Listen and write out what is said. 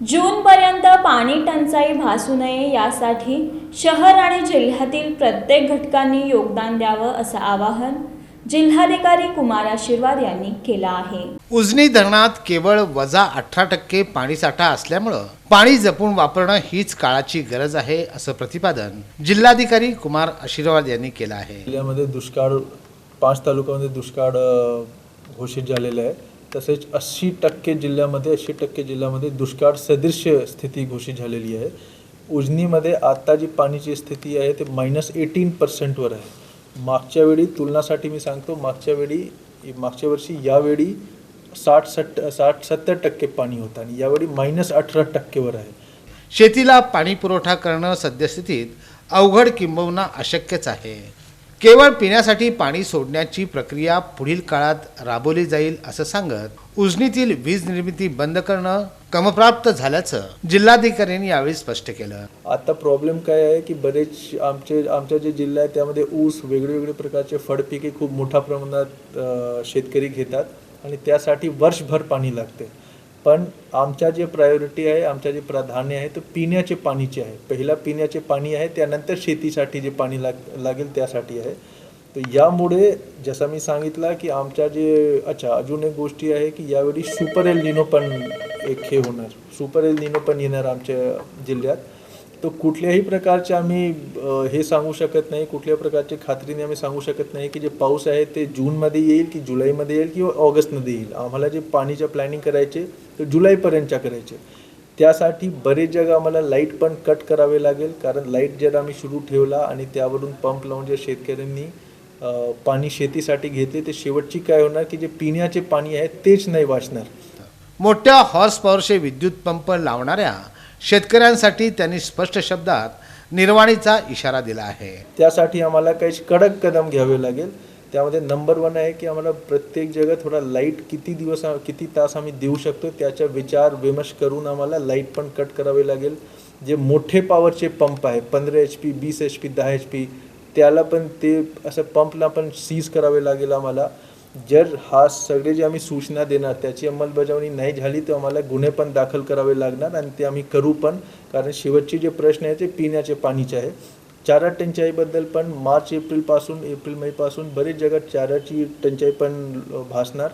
जूनपर्यंत पाणी टंचाई भासू नये यासाठी शहर आणि जिल्ह्यातील प्रत्येक घटकांनी योगदान द्यावं असं आवाहन जिल्हाधिकारी कुमार आशीर्वाद यांनी केलं आहे. उजनी धरणात केवळ वजा अठरा टक्के पाणीसाठा असल्यामुळं पाणी जपून वापरणं हीच काळाची गरज आहे असं प्रतिपादन जिल्हाधिकारी कुमार आशीर्वाद यांनी केलं आहे. जिल्ह्यामध्ये दुष्काळ पाच तालुक्यामध्ये दुष्काळ घोषित झालेला आहे. तसेच अस्सी टक्के जिल्ह्यामध्ये ऐंशी टक्के जिल्ह्यामध्ये दुष्काळ सदृश स्थिती घोषित झालेली आहे. उजनीमध्ये आत्ता जी पाणीची स्थिती आहे ते मायनस एटीन पर्सेंटवर आहे. मागच्या वेळी तुलनासाठी मी सांगतो मागच्या वेळी मागच्या वर्षी यावेळी साठ सट साठ सत्तर टक्के पाणी होतं आणि यावेळी मायनस अठरा टक्केवर आहे. शेतीला पाणी पुरवठा करणं सद्यस्थितीत अवघड किंबहुना अशक्यच आहे. केवळ पिण्यासाठी पाणी सोडण्याची प्रक्रिया पुढील काळात राबवली जाईल असं सांगत उजनीतील वीज निर्मिती बंद करणं कमप्राप्त झाल्याचं जिल्हाधिकाऱ्यांनी यावेळी स्पष्ट केलं. आता प्रॉब्लेम काय आहे की बरेच आमचे आमच्या जे जिल्हा आहे त्यामध्ये ऊस वेगवेगळे प्रकारचे फळपिके खूप मोठ्या प्रमाणात शेतकरी घेतात आणि त्यासाठी वर्षभर पाणी लागते. पण आमच्या जे प्रायोरिटी आहे आमच्या जे प्राधान्य आहे ते पिण्याचे पाणीचे आहे. पहिला पिण्याचे पाणी आहे त्यानंतर शेतीसाठी जे पाणी लाग लागेल त्यासाठी आहे. तर यामुळे जसं मी सांगितला की आमच्या जे अच्छा अजून एक गोष्टी आहे की यावेळी सुपर एल निनो पण एक हे होणार. सुपर एल निनो पण येणार आमच्या जिल्ह्यात. तर कुठल्याही प्रकारचे आम्ही हे सांगू शकत नाही. कुठल्या प्रकारची खात्रीने आम्ही सांगू शकत नाही की जे पाऊस आहे ते जूनमध्ये येईल की जुलैमध्ये येईल किंवा ऑगस्टमध्ये येईल. आम्हाला जे पाणीच्या प्लॅनिंग करायचे ते जुलैपर्यंतच्या करायचे. त्यासाठी बरेच जग आम्हाला लाइट पण कट करावे लागेल. कारण लाइट जर आम्ही सुरू ठेवला आणि त्यावरून पंप लावून जे शेतकऱ्यांनी पाणी शेतीसाठी घेतले ते शेवटची काय होणार की जे पिण्याचे पाणी आहे तेच नाही वाचणार. मोठ्या हॉर्स पॉवरचे विद्युत पंप लावणाऱ्या शेतकऱ्यांसाठी त्यांनी स्पष्ट शब्दात निर्वाणीचा इशारा दिला आहे. त्यासाठी आम्हाला काही कडक कदम घ्यावे लागेल. त्यामध्ये नंबर वन आहे की आम्हाला प्रत्येक जगात थोडा लाइट किती दिवस किती तास आम्ही देऊ शकतो त्याचा विचार विमर्श करून आम्हाला लाइट पण कट करावे लागेल. जे मोठे पॉवरचे पंप आहे पंधरा एच पी वीस एच पी दहा एच पी त्याला पण ते असं पंपला पण सीज करावे लागेल आम्हाला. जर हा सगळे जे आम्ही सूचना देणार त्याची अंमलबजावणी नाही झाली तर आम्हाला गुन्हे पण दाखल करावे लागणार आणि ते आम्ही करू पण. कारण शेवटचे जे प्रश्न आहे ते पिण्याचे पाणीचे आहे. चारा टंचाईबद्दल पण मार्च एप्रिलपासून एप्रिल मेपासून बरेच जगात चाराची टंचाई पण भासणार.